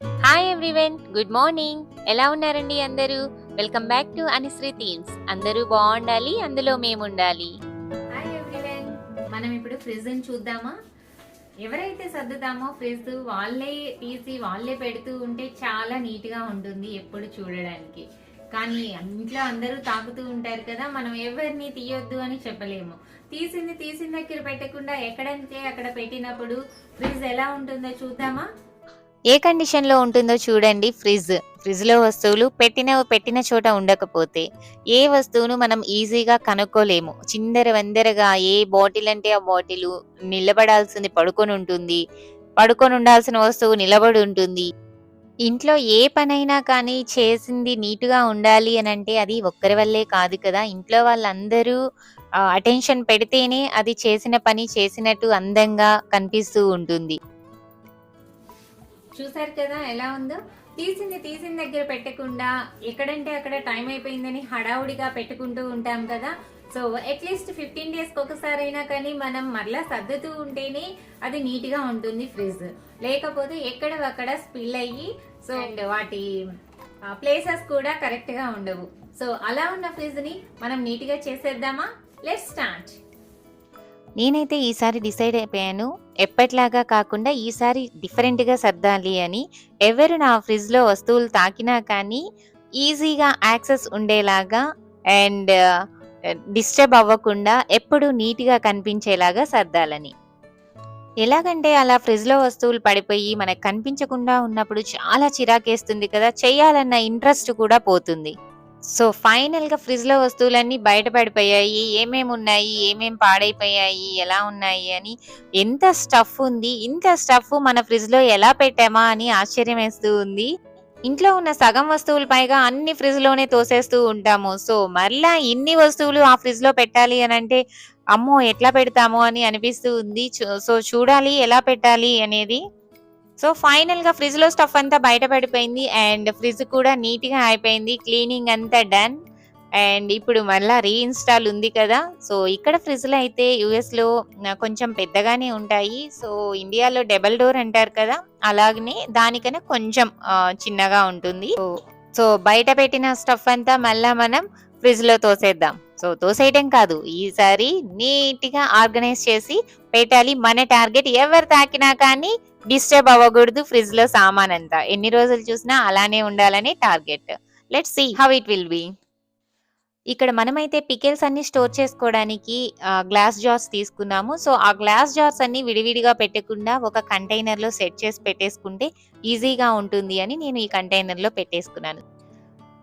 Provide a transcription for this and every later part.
Hi everyone good morning ఎలా ఉన్నారండి అందరూ? Welcome back to Anishri themes అందరూ బాగుండాలి అందులో మేము ఉండాలి హాయ్ ఎవ్రీవన్ మనం ఇప్పుడు ఫ్రిడ్జ్ చూద్దామా? ఎవరైతే సర్దుతామో ఫ్రిడ్జ్ వాళ్ళే తీసి వాళ్ళే పెడుతూ ఉంటే చాలా నీట్గా ఉంటుంది ఎప్పుడు చూడడానికి. కానీ ఇంట్లో అందరూ తాకుతూ ఉంటారు కదా మనం ఎవరిని తీయొద్దు అని చెప్పలేము. తీసింది తీసిన దగ్గర పెట్టకుండా ఎక్కడంటే అక్కడ పెట్టినప్పుడు ఫ్రిడ్జ్ ఎలా ఉంటుందో చూద్దామా? ఏ కండిషన్లో ఉంటుందో చూడండి. ఫ్రిడ్జ్ ఫ్రిడ్జ్లో వస్తువులు పెట్టిన పెట్టిన చోట ఉండకపోతే ఏ వస్తువును మనం ఈజీగా కనుక్కోలేము. చిందర వందరగా ఏ బాటిల్ అంటే ఆ బాటిల్ నిలబడాల్సింది పడుకొని ఉంటుంది. పడుకొని ఉండాల్సిన వస్తువు నిలబడి ఉంటుంది. ఇంట్లో ఏ పనైనా కానీ చేసింది నీట్గా ఉండాలి అని అంటే అది ఒక్కరి వల్లే కాదు కదా. ఇంట్లో వాళ్ళందరూ అటెన్షన్ పెడితేనే అది చేసిన పని చేసినట్టు అందంగా కనిపిస్తూ ఉంటుంది. చూసారు కదా ఎలా ఉందో? తీసింది తీసిన దగ్గర పెట్టకుండా ఎక్కడంటే అక్కడ టైం అయిపోయిందని హడావుడిగా పెట్టుకుంటూ ఉంటాం కదా. సో అట్లీస్ట్ ఫిఫ్టీన్ డేస్ ఒకసారి అయినా కానీ మనం మరలా సర్దుతూ ఉంటేనే అది నీట్గా ఉంటుంది ఫ్రిడ్జ్. లేకపోతే ఎక్కడ అక్కడ స్పిల్ అయ్యి సో అండ్ వాటి ప్లేసెస్ కూడా కరెక్ట్గా ఉండవు. సో అలా ఉన్న ఫ్రిడ్జ్ని మనం నీట్గా చేసేద్దామా? లెట్ స్టార్ట్ నేనైతే ఈసారి డిసైడ్ అయిపోయాను. ఎప్పట్లాగా కాకుండా ఈసారి డిఫరెంట్గా సర్దాలి అని ఎవరు నా ఫ్రిడ్జ్లో వస్తువులు తాకినా కానీ ఈజీగా యాక్సెస్ ఉండేలాగా అండ్ డిస్టర్బ్ అవ్వకుండా ఎప్పుడు నీట్గా కనిపించేలాగా సర్దాలని. ఎలాగంటే అలా ఫ్రిడ్జ్లో వస్తువులు పడిపోయి మనకు కనిపించకుండా ఉన్నప్పుడు చాలా చిరాకేస్తుంది కదా చేయాలన్న ఇంట్రెస్ట్ కూడా పోతుంది. సో ఫైనల్గా ఫ్రిడ్జ్లో వస్తువులన్నీ బయట పడిపోయాయి. ఏమేమి ఉన్నాయి? ఏమేం పాడైపోయాయి? ఎలా ఉన్నాయి? అని ఎంత స్టఫ్ ఉంది? ఇంత స్టఫ్ మన ఫ్రిడ్జ్లో ఎలా పెట్టామా? అని ఆశ్చర్యం వేస్తూ ఉంది. ఇంట్లో ఉన్న సగం వస్తువులు పైగా అన్ని ఫ్రిడ్జ్లోనే తోసేస్తూ ఉంటాము. సో మరలా ఇన్ని వస్తువులు ఆ ఫ్రిడ్జ్లో పెట్టాలి అని అంటే అమ్మో ఎట్లా పెడతాము అని అనిపిస్తూ ఉంది. చూ- సో చూడాలి ఎలా పెట్టాలి అనేది సో ఫైనల్గా ఫ్రిడ్జ్లో లో స్టఫ్ అంతా బయట పడిపోయింది అండ్ ఫ్రిడ్జ్ కూడా నీట్గా అయిపోయింది క్లీనింగ్ అంతా డన్. అండ్ ఇప్పుడు మళ్ళీ రీఇన్స్టాల్ ఉంది కదా సో ఇక్కడ ఫ్రిడ్జ్లు అయితే యుఎస్లో కొంచెం పెద్దగానే ఉంటాయి. సో ఇండియాలో డబల్ డోర్ అంటారు కదా అలాగనే దానికన్నా కొంచెం చిన్నగా ఉంటుంది. సో బయట పెట్టిన స్టఫ్ అంతా మళ్ళీ మనం ఫ్రిడ్జ్లో తోసేద్దాం. సో తోసేయటం కాదు. ఈసారి నీట్గా ఆర్గనైజ్ చేసి పెట్టాలి. మన టార్గెట్ ఎవరు తాకినా కానీ డిస్టర్బ్ అవ్వకూడదు ఫ్రిడ్జ్లో సామాన్ అంతా ఎన్ని రోజులు చూసినా అలానే ఉండాలని target. Let see how it will be. ఇక్కడ మనమైతే పికెల్స్ అన్ని స్టోర్ చేసుకోవడానికి గ్లాస్ జార్స్ తీసుకున్నాము. సో ఆ గ్లాస్ జార్స్ అన్ని విడివిడిగా పెట్టకుండా ఒక కంటైనర్లో సెట్ చేసి పెట్టేసుకుంటే ఈజీగా ఉంటుంది అని నేను ఈ కంటైనర్లో పెట్టేసుకున్నాను.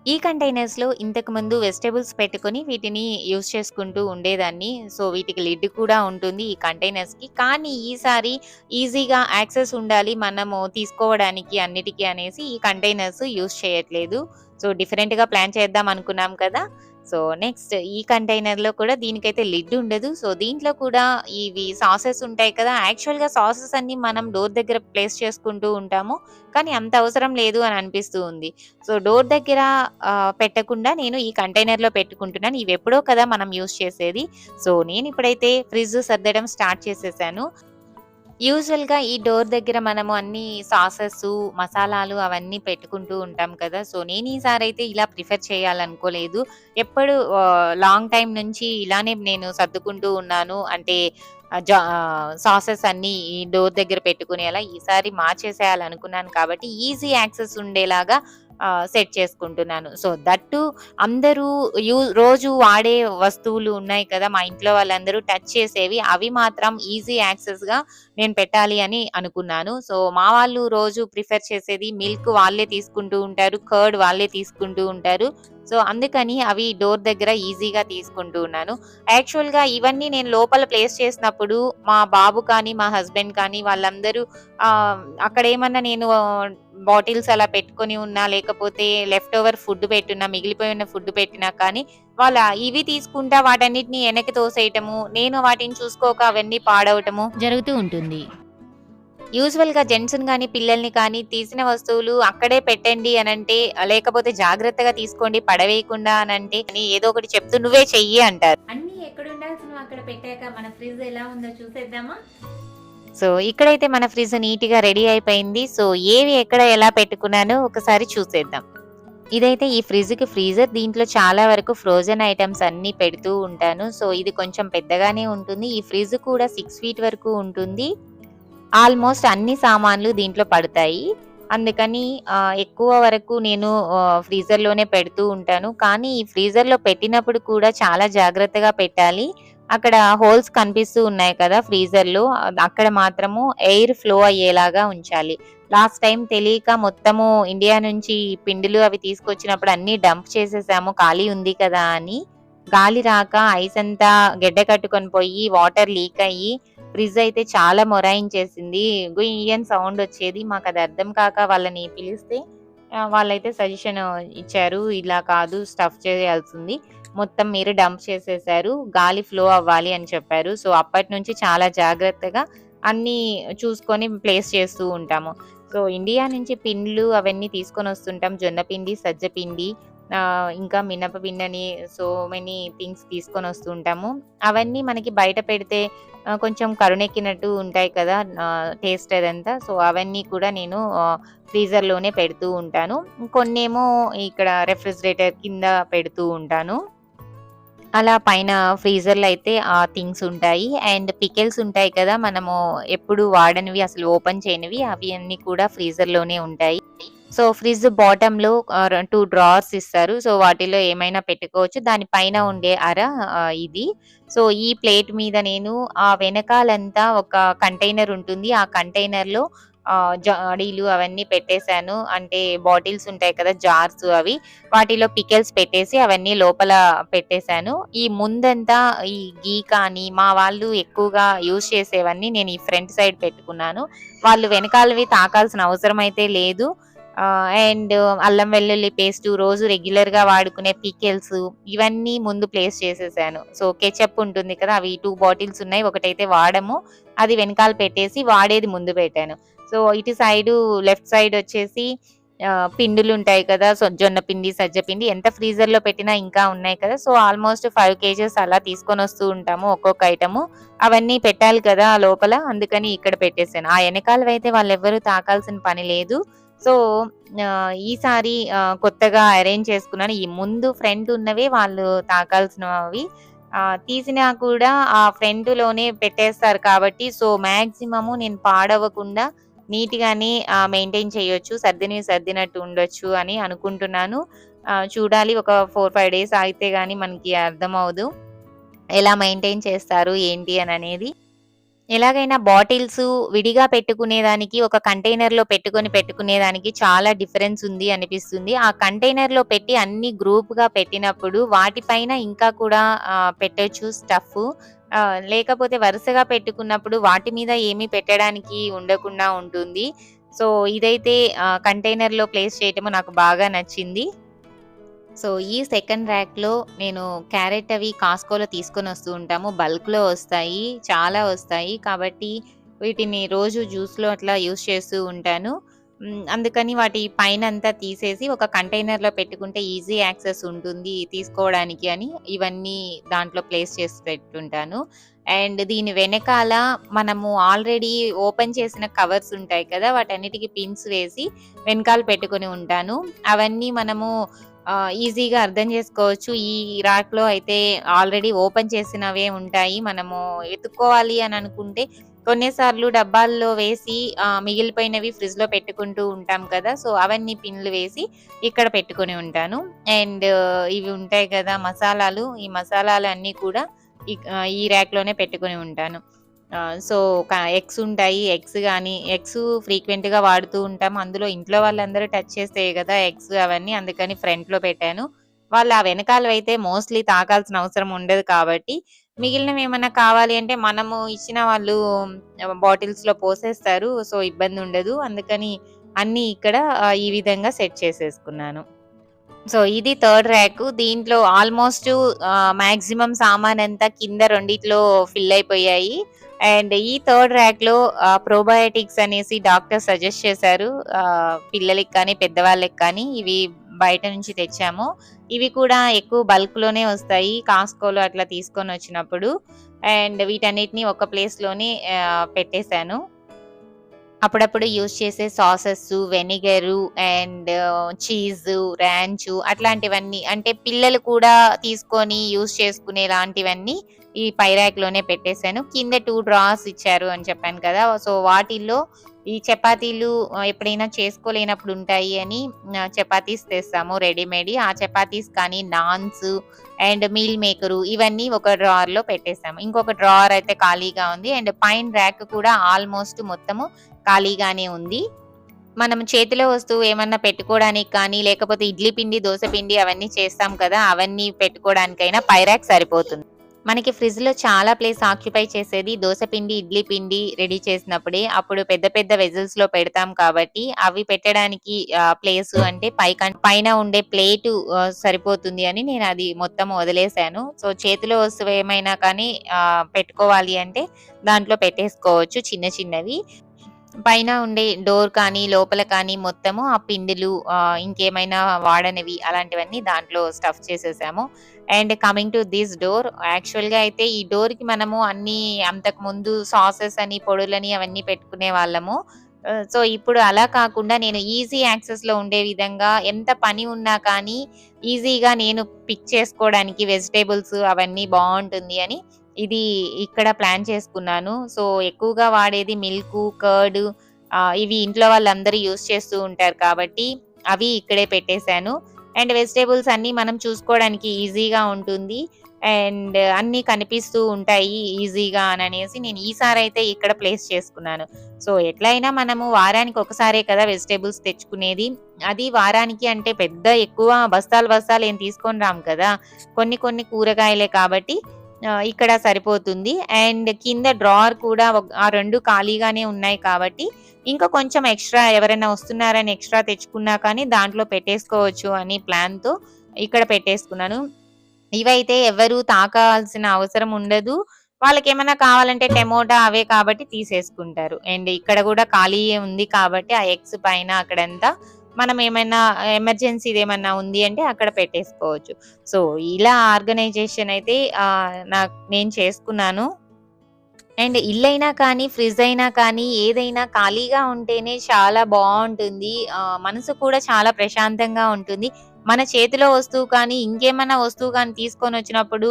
ఈ కంటైనర్స్లో ఇంతకు ముందు వెజిటేబుల్స్ పెట్టుకొని వీటిని యూస్ చేసుకుంటూ ఉండేదాన్ని. సో వీటికి లిడ్ కూడా ఉంటుంది ఈ కంటైనర్స్కి కానీ ఈసారి ఈజీగా యాక్సెస్ ఉండాలి మనము తీసుకోవడానికి అన్నిటికీ అనేసి ఈ కంటైనర్స్ యూస్ చేయట్లేదు. సో డిఫరెంట్గా ప్లాన్ చేద్దాం అనుకున్నాం కదా. సో నెక్స్ట్ ఈ కంటైనర్లో కూడా దీనికైతే లిడ్ ఉండదు. సో దీంట్లో కూడా ఇవి సాసెస్ ఉంటాయి కదా యాక్చువల్గా సాసెస్ అన్ని మనం డోర్ దగ్గర ప్లేస్ చేసుకుంటూ ఉంటాము. కానీ అంత అవసరం లేదు అని అనిపిస్తూ ఉంది. సో డోర్ దగ్గర పెట్టకుండా నేను ఈ కంటైనర్లో పెట్టుకుంటున్నాను. ఇవి ఎప్పుడో కదా మనం యూస్ చేసేది. సో నేను ఇప్పుడైతే ఫ్రిడ్జ్ సర్దడం స్టార్ట్ చేసేసాను. యూజువల్గా ఈ డోర్ దగ్గర మనము అన్ని సాసెస్ మసాలాలు అవన్నీ పెట్టుకుంటూ ఉంటాం కదా. సో నేను ఈసారి అయితే ఇలా ప్రిఫర్ చేయాలనుకోలేదు. ఎప్పుడు లాంగ్ టైం నుంచి ఇలానే నేను సర్దుకుంటూ ఉన్నాను. అంటే సాసెస్ అన్ని ఈ డోర్ దగ్గర పెట్టుకునేలా ఈసారి మార్చేసేయాలనుకున్నాను కాబట్టి ఈజీ యాక్సెస్ ఉండేలాగా సెట్ చేసుకుంటున్నాను. సో దట్టు అందరూ యూ రోజు వాడే వస్తువులు ఉన్నాయి కదా మా ఇంట్లో వాళ్ళందరూ టచ్ చేసేవి అవి మాత్రం ఈజీ యాక్సెస్గా నేను పెట్టాలి అని అనుకున్నాను. సో మా వాళ్ళు రోజు ప్రిఫర్ చేసేది మిల్క్ వాళ్ళే తీసుకుంటూ ఉంటారు కర్డ్ వాళ్ళే తీసుకుంటూ ఉంటారు. సో అందుకని అవి డోర్ దగ్గర ఈజీగా తీసుకుంటూ ఉన్నాను. యాక్చువల్గా ఇవన్నీ నేను లోపల ప్లేస్ చేసినప్పుడు మా బాబు కానీ మా హస్బెండ్ కానీ వాళ్ళందరూ అక్కడ ఏమన్నా నేను బాటిల్స్ అలా పెట్టుకొని ఉన్నా లేకపోతే లెఫ్ట్ ఓవర్ ఫుడ్ మిగిలిపోయి ఉన్న ఫుడ్ పెట్టినా కానీ వాళ్ళ ఇవి తీసుకుంటా వాటన్నిటిని వెనక్కి తోసేయటము నేను వాటిని చూసుకోక అవన్నీ పాడవటము జరుగుతూ ఉంటుంది. యూజువల్గా జెంట్స్ కానీ పిల్లల్ని కానీ తీసిన వస్తువులు అక్కడే పెట్టండి అని అంటే లేకపోతే జాగ్రత్తగా తీసుకోండి పడవేయకుండా అని అంటే అని ఏదో ఒకటి చెప్తూ నువ్వే చెయ్యి అంటారు. అన్ని ఎక్కడ ఉండాల్సిన అక్కడ పెట్టాక మన ఫ్రిడ్జ్ ఎలా ఉందో చూసేద్దామా? సో ఇక్కడైతే మన ఫ్రిడ్జ్ నీట్‌గా రెడీ అయిపోయింది. సో ఏవి ఎక్కడ ఎలా పెట్టుకున్నానో ఒకసారి చూసేద్దాం. ఇదైతే ఈ ఫ్రిడ్జ్‌కి ఫ్రీజర్. దీంట్లో చాలా వరకు ఫ్రోజన్ ఐటమ్స్ అన్నీ పెడుతూ ఉంటాను. సో ఇది కొంచెం పెద్దగానే ఉంటుంది. ఈ ఫ్రిడ్జ్ కూడా సిక్స్ ఫీట్ వరకు ఉంటుంది. ఆల్మోస్ట్ అన్ని సామాన్లు దీంట్లో పడతాయి. అందుకని ఎక్కువ వరకు నేను ఫ్రీజర్‌లోనే పెడుతూ ఉంటాను. కానీ ఈ ఫ్రీజర్‌లో పెట్టినప్పుడు కూడా చాలా జాగ్రత్తగా పెట్టాలి. అక్కడ హోల్స్ కనిపిస్తూ ఉన్నాయి కదా! ఫ్రీజర్‌లో అక్కడ మాత్రము ఎయిర్ ఫ్లో అయ్యేలాగా ఉంచాలి. లాస్ట్ టైం తెలియక మొత్తము ఇండియా నుంచి పిండిలు అవి తీసుకొచ్చినప్పుడు అన్నీ డంప్ చేసేసాము ఖాళీ ఉంది కదా అని. గాలి రాక ఐస్ అంతా గెడ్డ కట్టుకొని పోయి వాటర్ లీక్ అయ్యి ఫ్రిడ్జ్ అయితే చాలా మొరాయించేసింది. గుయ్యన్ సౌండ్ వచ్చేది. మాకు అది అర్థం కాక వాళ్ళని పిలిస్తే వాళ్ళైతే సజెషన్ ఇచ్చారు. ఇలా కాదు స్టఫ్ చేయాల్సింది. మొత్తం మీరు డంప్ చేసేసారు. గాలి ఫ్లో అవ్వాలి అని చెప్పారు. సో అప్పటి నుంచి చాలా జాగ్రత్తగా అన్నీ చూసుకొని ప్లేస్ చేస్తూ ఉంటాము. సో ఇండియా నుంచి పిండ్లు అవన్నీ తీసుకొనొస్తుంటాం. జొన్న పిండి, సజ్జ పిండి ఇంకా మినపపిండని సో మెనీ థింగ్స్ తీసుకొని ఉంటాము. అవన్నీ మనకి బయట పెడితే కొంచెం కరుణెక్కినట్టు ఉంటాయి కదా! టేస్ట్ అదంతా. సో అవన్నీ కూడా నేను ఫ్రీజర్‌లోనే పెడుతూ ఉంటాను. కొన్నేమో ఇక్కడ రెఫ్రిజిరేటర్ కింద పెడుతూ ఉంటాను. అలా పైన ఫ్రీజర్‌లో అయితే ఆ థింగ్స్ ఉంటాయి. అండ్ పికెల్స్ ఉంటాయి కదా! మనము ఎప్పుడు వాడనివి అసలు ఓపెన్ చేయనివి అవి అన్నీ కూడా ఫ్రీజర్‌లోనే ఉంటాయి. సో ఫ్రిడ్జ్ బాటమ్‌లో ఆహ్, ర 2 డ్రావర్స్ ఇస్తారు. సో వాటిలో ఏమైనా పెట్టుకోవచ్చు. దాని పైన ఉండే అర ఇది. సో ఈ ప్లేట్ మీద నేను ఆ వెనకాలంతా ఒక కంటైనర్ ఉంటుంది. ఆ కంటైనర్‌లో జాడీలు అవన్నీ పెట్టేశాను అంటే బాటిల్స్ ఉంటాయి కదా! జార్స్ అవి. వాటిలో పికెల్స్ పెట్టేసి అవన్నీ లోపల పెట్టేశాను ఈ ముందంతా ఈ గీ కానీ మా వాళ్ళు ఎక్కువగా యూజ్ చేసేవన్నీ నేను ఈ ఫ్రంట్ సైడ్ పెట్టుకున్నాను. వాళ్ళు వెనకాలవి తాకాల్సిన అవసరం అయితే లేదు. అండ్ అల్లం వెల్లుల్లి పేస్టు రోజు రెగ్యులర్‌గా వాడుకునే పికెల్స్ ఇవన్నీ ముందు ప్లేస్ చేసేసాను. సో కెచప్ ఉంటుంది కదా! అవి టూ బాటిల్స్ ఉన్నాయి. ఒకటైతే వాడము. అది వెనకాల పెట్టేసి వాడేది ముందు పెట్టాను. సో ఇటు సైడు లెఫ్ట్ సైడ్ వచ్చేసి పిండులు ఉంటాయి కదా! సో జొన్న పిండి, సజ్జ పిండి ఎంత ఫ్రీజర్‌లో పెట్టినా ఇంకా ఉన్నాయి కదా! సో ఆల్మోస్ట్ ఫైవ్ కేజెస్ అలా తీసుకొని వస్తూ ఉంటాము ఒక్కొక్క ఐటెము. అవన్నీ పెట్టాలి కదా లోపల. అందుకని ఇక్కడ పెట్టేసాను. ఆ ఎనకాలవైతే వాళ్ళెవ్వరూ తాకాల్సిన పని లేదు. సో ఈసారి కొత్తగా అరేంజ్ చేసుకున్నాను. ఈ ముందు ఫ్రంట్ ఉన్నవే వాళ్ళు తాకాల్సినవి. తీసినా కూడా ఆ ఫ్రంట్‌లోనే పెట్టేస్తారు కాబట్టి సో మ్యాక్సిమము నేను పాడవ్వకుండా నీట్‌గానే మెయింటైన్ చేయొచ్చు. సర్దిని సర్దినట్టు ఉండొచ్చు అని అనుకుంటున్నాను. చూడాలి ఒక 4, 5 డేస్ ఆగితే కానీ మనకి అర్థమవుదు ఎలా మెయింటైన్ చేస్తారు ఏంటి అని అనేది ఎలాగైనా బాటిల్స్ విడిగా పెట్టుకునేదానికి ఒక కంటైనర్‌లో పెట్టుకొని పెట్టుకునేదానికి చాలా డిఫరెన్స్ ఉంది అనిపిస్తుంది. ఆ కంటైనర్‌లో పెట్టి అన్ని గ్రూప్‌గా పెట్టినప్పుడు వాటిపైన ఇంకా కూడా పెట్టచ్చు స్టఫ్ లేకపోతే వరుసగా పెట్టుకున్నప్పుడు వాటి మీద ఏమీ పెట్టడానికి ఉండకుండా ఉంటుంది. సో ఇదైతే కంటైనర్‌లో ప్లేస్ చేయటము నాకు బాగా నచ్చింది. సో ఈ సెకండ్ ర్యాక్‌లో నేను క్యారెట్ అవి కాస్కోలో తీసుకొని వస్తూ ఉంటాము. బల్క్‌లో వస్తాయి. చాలా వస్తాయి. కాబట్టి వీటిని రోజు జ్యూస్‌లో అట్లా యూస్ చేస్తూ ఉంటాను. అందుకని వాటి పైనంతా తీసేసి ఒక కంటైనర్‌లో పెట్టుకుంటే ఈజీ యాక్సెస్ ఉంటుంది తీసుకోవడానికి అని ఇవన్నీ దాంట్లో ప్లేస్ చేసి పెట్టుంటాను. అండ్ దీని వెనకాల మనము ఆల్రెడీ ఓపెన్ చేసిన కవర్స్ ఉంటాయి కదా! వాటన్నిటికి పిన్స్ వేసి వెనకాల పెట్టుకొని ఉంటాను. అవన్నీ మనము ఈజీగా అర్థం చేసుకోవచ్చు. ఈ ర్యాక్‌లో అయితే ఆల్రెడీ ఓపెన్ చేసినవే ఉంటాయి. మనము వెతుక్కోవాలి అని అనుకుంటే కొన్నిసార్లు డబ్బాల్లో వేసి మిగిలిపోయినవి ఫ్రిడ్జ్‌లో పెట్టుకుంటూ ఉంటాం కదా! సో అవన్నీ పిన్‌లు వేసి ఇక్కడ పెట్టుకొని ఉంటాను. అండ్ ఇవి ఉంటాయి కదా మసాలాలు. ఈ మసాలాలు అన్నీ కూడా ఈ ర్యాక్‌లోనే పెట్టుకొని ఉంటాను. సో ఎగ్స్ ఉంటాయి. ఎగ్స్ కానీ ఎగ్స్ ఫ్రీక్వెంట్‌గా వాడుతూ ఉంటాం. అందులో ఇంట్లో వాళ్ళందరూ టచ్ చేస్తాయి కదా ఎగ్స్ అవన్నీ. అందుకని ఫ్రంట్‌లో పెట్టాను. వాళ్ళు ఆ వెనకాలవైతే మోస్ట్‌లీ తాకాల్సిన అవసరం ఉండదు కాబట్టి మిగిలినవి ఏమన్నా కావాలి అంటే మనము ఇచ్చిన వాళ్ళు బాటిల్స్‌లో పోసేస్తారు. సో ఇబ్బంది ఉండదు. అందుకని అన్నీ ఇక్కడ ఈ విధంగా సెట్ చేసేసుకున్నాను. సో ఇది థర్డ్ ర్యాక్ దీంట్లో ఆల్మోస్ట్ మ్యాక్సిమం సామాన్ అంతా కింద రెండిట్లో ఫిల్ అయిపోయాయి. అండ్ ఈ థర్డ్ ర్యాక్‌లో లో ప్రోబయోటిక్స్ అనేసి డాక్టర్ సజెస్ట్ చేశారు. పిల్లలకి కానీ, పెద్దవాళ్ళకి కానీ ఇవి బయట నుంచి తెచ్చాము. ఇవి కూడా ఎక్కువ బల్క్లోనే వస్తాయి. కాస్కోలో అట్లా తీసుకొని వచ్చినప్పుడు అండ్ వీటన్నిటిని ఒక ప్లేస్‌లోనే పెట్టేశాను. అప్పుడప్పుడు యూజ్ చేసే sauces, vinegar and cheese ranch అట్లాంటివన్నీ అంటే పిల్లలు కూడా తీసుకొని యూజ్ చేసుకునేలాంటివన్నీ ఈ పై లోనే పెట్టేశాను. కింద టూ డ్రాస్ ఇచ్చారు అని చెప్పాను కదా! సో, వాటిల్లో ఈ చపాతీలు ఎప్పుడైనా చేసుకోలేనప్పుడు ఉంటాయి అని చపాతీస్ తెస్తాము రెడీమేడ్ ఆ చపాతీస్ కానీ, నాన్స్ అండ్ మీల్ మేకరు ఇవన్నీ ఒక డ్రావర్‌లో పెట్టేసాము. ఇంకొక డ్రావర్ అయితే ఖాళీగా ఉంది. అండ్ పైన ర్యాక్ కూడా ఆల్మోస్ట్ మొత్తము ఖాళీగానే ఉంది. మనం చేతిలో వస్తువు ఏమన్నా పెట్టుకోవడానికి కానీ, లేకపోతే ఇడ్లీ పిండి, దోస పిండి అవన్నీ చేస్తాం కదా! అవన్నీ పెట్టుకోవడానికైనా పై సరిపోతుంది. మనకి ఫ్రిడ్జ్‌లో చాలా ప్లేస్ ఆక్యుపై చేసేది దోస పిండి, ఇడ్లీ పిండి రెడీ చేసినప్పుడే. అప్పుడు పెద్ద పెద్ద వెసెల్స్‌లో పెడతాం కాబట్టి అవి పెట్టడానికి ప్లేస్ అంటే పైకన్ పైన ఉండే ప్లేటు సరిపోతుంది అని నేను అది మొత్తం వదిలేశాను సో, చేతిలో వస్తువు ఏమైనా కానీ పెట్టుకోవాలి అంటే దాంట్లో పెట్టేసుకోవచ్చు చిన్న చిన్నవి. పైన ఉండే డోర్ కానీ, లోపల కానీ మొత్తము ఆ పిండిలు ఇంకేమైనా వాడనివి అలాంటివన్నీ దాంట్లో స్టఫ్ చేసేసాము. And coming to this door యాక్చువల్‌గా అయితే ఈ డోర్‌కి మనము అన్ని అంతకుముందు సాసెస్ అని, పొడులని అవన్నీ పెట్టుకునే వాళ్ళము సో, ఇప్పుడు అలా కాకుండా నేను ఈజీ యాక్సెస్‌లో ఉండే విధంగా ఎంత పని ఉన్నా కానీ ఈజీగా నేను పిక్ చేసుకోవడానికి వెజిటేబుల్స్ అవన్నీ బాగుంటుంది అని ఇది ఇక్కడ ప్లాన్ చేసుకున్నాను. సో, ఎక్కువగా వాడేది మిల్క్ కర్డ్ ఇవి ఇంట్లో వాళ్ళందరూ యూజ్ చేస్తూ ఉంటారు కాబట్టి అవి ఇక్కడే పెట్టేశాను అండ్ వెజిటేబుల్స్ అన్నీ మనం చూసుకోవడానికి ఈజీగా ఉంటుంది. అండ్ అన్నీ కనిపిస్తూ ఉంటాయి ఈజీగా అని అనేసి నేను ఈసారి అయితే ఇక్కడ ప్లేస్ చేసుకున్నాను. సో, ఎట్లయినా మనము వారానికి ఒకసారే కదా వెజిటేబుల్స్ తెచ్చుకునేది. అది వారానికి అంటే పెద్ద ఎక్కువ బస్తాలు బస్తాలు ఏం తీసుకొని రాము కదా! కొన్ని కొన్ని కూరగాయలే కాబట్టి ఇక్కడ సరిపోతుంది. అండ్ కింద డ్రావర్ కూడా ఆ రెండు ఖాళీగానే ఉన్నాయి కాబట్టి ఇంకా కొంచెం ఎక్స్‌ట్రా ఎవరైనా వస్తున్నారని ఎక్స్‌ట్రా తెచ్చుకున్నా కానీ దాంట్లో పెట్టేసుకోవచ్చు అని ప్లాన్‌తో ఇక్కడ పెట్టేసుకున్నాను. ఇవైతే ఎవరు తాకాల్సిన అవసరం ఉండదు. వాళ్ళకి ఏమైనా కావాలంటే టమోటా అవే కాబట్టి తీసేసుకుంటారు. అండ్ ఇక్కడ కూడా ఖాళీ ఉంది కాబట్టి ఆ ఎగ్స్ పైన అక్కడంతా మనం ఏమైనా ఎమర్జెన్సీదేమన్నా ఉంది అంటే అక్కడ పెట్టేసుకోవచ్చు. సో, ఇలా ఆర్గనైజేషన్ అయితే నాకు నేను చేసుకున్నాను. అండ్ ఇల్లైనా కానీ, ఫ్రిడ్జ్ అయినా కానీ ఏదైనా ఖాళీగా ఉంటేనే చాలా బాగుంటుంది మనసు కూడా చాలా ప్రశాంతంగా ఉంటుంది. మన చేతిలో వస్తువు కానీ, ఇంకేమైనా వస్తువు కానీ తీసుకొని వచ్చినప్పుడు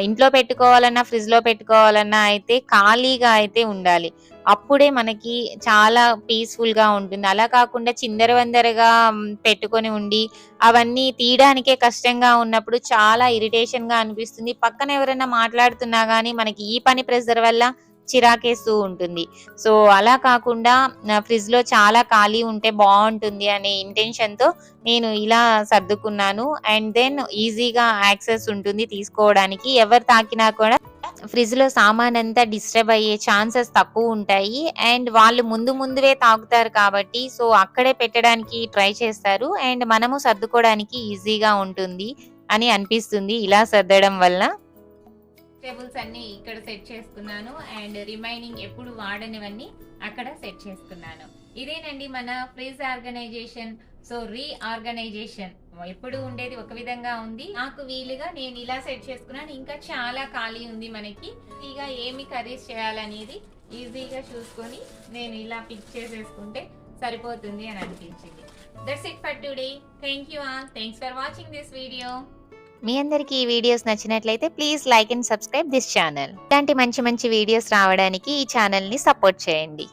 ఇంట్లో పెట్టుకోవాలన్నా, ఫ్రిడ్జ్‌లో పెట్టుకోవాలన్నా అయితే ఖాళీగా అయితే ఉండాలి. అప్పుడే మనకి చాలా పీస్‌ఫుల్‌గా ఉంటుంది. అలా కాకుండా చిందరవందరగా హ్మ్, పెట్టుకొని ఉండి అవన్నీ తీయడానికే కష్టంగా ఉన్నప్పుడు చాలా ఇరిటేషన్‌గా అనిపిస్తుంది. పక్కన ఎవరైనా మాట్లాడుతున్నా గానీ మనకి ఈ పని ప్రెషర్ వల్ల చిరాకేస్తూ ఉంటుంది. సో, అలా కాకుండా ఆహ్, ఫ్రిడ్జ్‌లో చాలా ఖాళీ ఉంటే బాగుంటుంది అనే ఇంటెన్షన్‌తో నేను ఇలా సర్దుకున్నాను. అండ్ దెన్ ఈజీగా యాక్సెస్ ఉంటుంది తీసుకోవడానికి. ఎవరు తాకినా కూడా ఫ్రిడ్జ్‌లో సామానంతా డిస్టర్బ్ అయ్యే ఛాన్సెస్ తక్కువ ఉంటాయి అండ్ వాళ్ళు ముందు ముందువే తాగుతారు కాబట్టి సో, అక్కడే పెట్టడానికి ట్రై చేస్తారు. అండ్ మనము సర్దుకోవడానికి ఈజీగా ఉంటుంది అని అనిపిస్తుంది ఇలా సర్దడం వల్ల. వెజిటబుల్స్ అన్నీ ఇక్కడ సెట్ చేసుకున్నాను. అండ్ రిమైనింగ్ ఎప్పుడు వాడనివన్నీ అక్కడ సెట్ చేసుకున్నాను. ఇదేనండి మన ఫ్రీజ్ ఆర్గనైజేషన్. సో, రీఆర్గనైజేషన్ ఎప్పుడు ఉండేది ఒక విధంగా ఉంది. నాకు వీలుగా నేను ఇలా సెట్ చేసుకున్నాను. ఇంకా చాలా ఖాళీ ఉంది మనకి. ఇక ఏమి కర్రీస్ చేయాలనేది ఈజీగా చూసుకొని నేను ఇలా పిక్ చేసేసుకుంటే సరిపోతుంది అని అనిపించింది. That's it for today. Thank you all. Thanks for watching this video. మీ అందరికీ ఈ వీడియోస్ నచ్చినట్లయితే please like and subscribe this channel. ఇలాంటి మంచి మంచి వీడియోస్ రావడానికి ఈ ఛానల్‌ని సపోర్ట్ చేయండి.